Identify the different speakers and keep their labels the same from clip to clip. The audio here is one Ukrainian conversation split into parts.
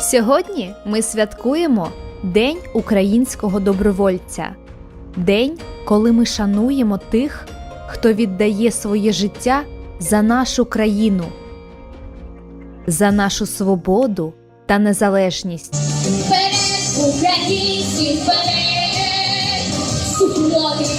Speaker 1: Сьогодні ми святкуємо День українського добровольця, день, коли ми шануємо тих, хто віддає своє життя за нашу країну, за нашу свободу та незалежність.
Speaker 2: Вперед, українці, вперед! супроти!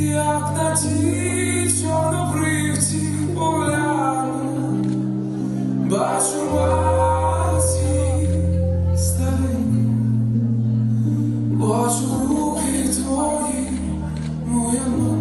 Speaker 2: як
Speaker 3: на тій
Speaker 4: чорнобривці погляну, бачу маці старину, бачу руки твої, моя мама.